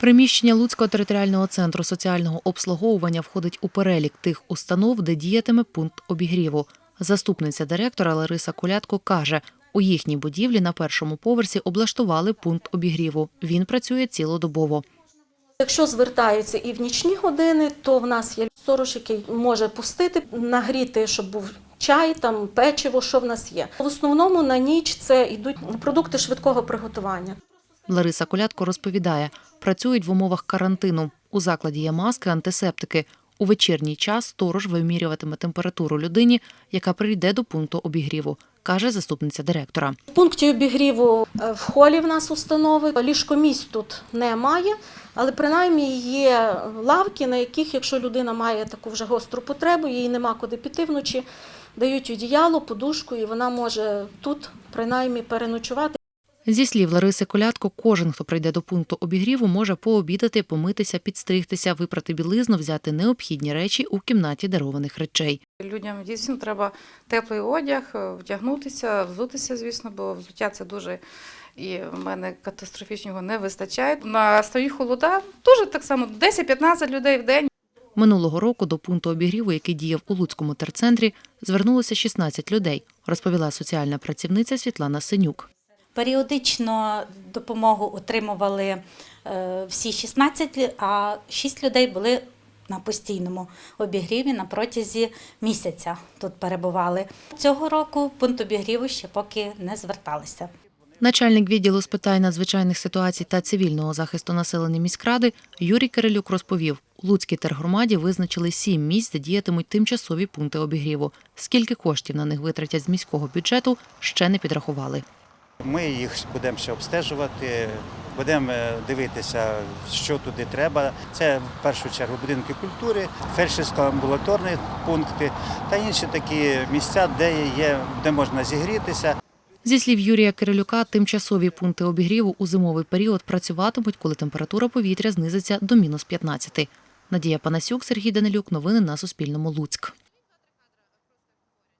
Приміщення Луцького територіального центру соціального обслуговування входить у перелік тих установ, де діятиме пункт обігріву. Заступниця директора Лариса Колядко каже, у їхній будівлі на першому поверсі облаштували пункт обігріву. Він працює цілодобово. Якщо звертаються і в нічні години, то в нас є сторож, який може пустити, нагріти, щоб був чай, там печиво, що в нас є. В основному на ніч це йдуть продукти швидкого приготування. Лариса Колядко розповідає, працюють в умовах карантину. У закладі є маски, антисептики. У вечірній час сторож вимірюватиме температуру людині, яка прийде до пункту обігріву, каже заступниця директора. В пункті обігріву е, в холі в нас установи. Ліжкомісць тут немає, але принаймні є лавки, на яких, якщо людина має таку вже гостру потребу, їй нема куди піти вночі, дають одіяло, подушку, і вона може тут принаймні переночувати. Зі слів Лариси Колядко, кожен, хто прийде до пункту обігріву, може пообідати, помитися, підстригтися, випрати білизну, взяти необхідні речі у кімнаті дарованих речей. Людям дійсно треба теплий одяг, е, вдягнутися, взутися, звісно, бо взуття це дуже і в мене катастрофічно його не вистачає. На стої холода дуже так само 10-15 людей в день. Минулого року до пункту обігріву, який діяв у Луцькому терцентрі, звернулося 16 людей, розповіла соціальна працівниця Світлана Синюк. Періодично допомогу отримували е, всі 16, а 6 людей були на постійному обігріві на протязі місяця тут перебували. Цього року пункт обігріву ще поки не зверталися. Начальник відділу з питань надзвичайних ситуацій та цивільного захисту населення міськради Юрій Кирилюк розповів, у Луцькій тергромаді визначили сім місць, де діятимуть тимчасові пункти обігріву. Скільки коштів на них витратять з міського бюджету, ще не підрахували. Ми їх будемо ще обстежувати, будемо е, дивитися, що туди треба. Це в першу чергу будинки культури, фельдшерсько-амбулаторні пункти та інші такі місця, де є, де можна зігрітися. Зі слів Юрія Кирилюка, тимчасові пункти обігріву у зимовий період працюватимуть, коли температура повітря знизиться до мінус 15. Надія Панасюк, Сергій Данилюк. Новини на Суспільному. Луцьк.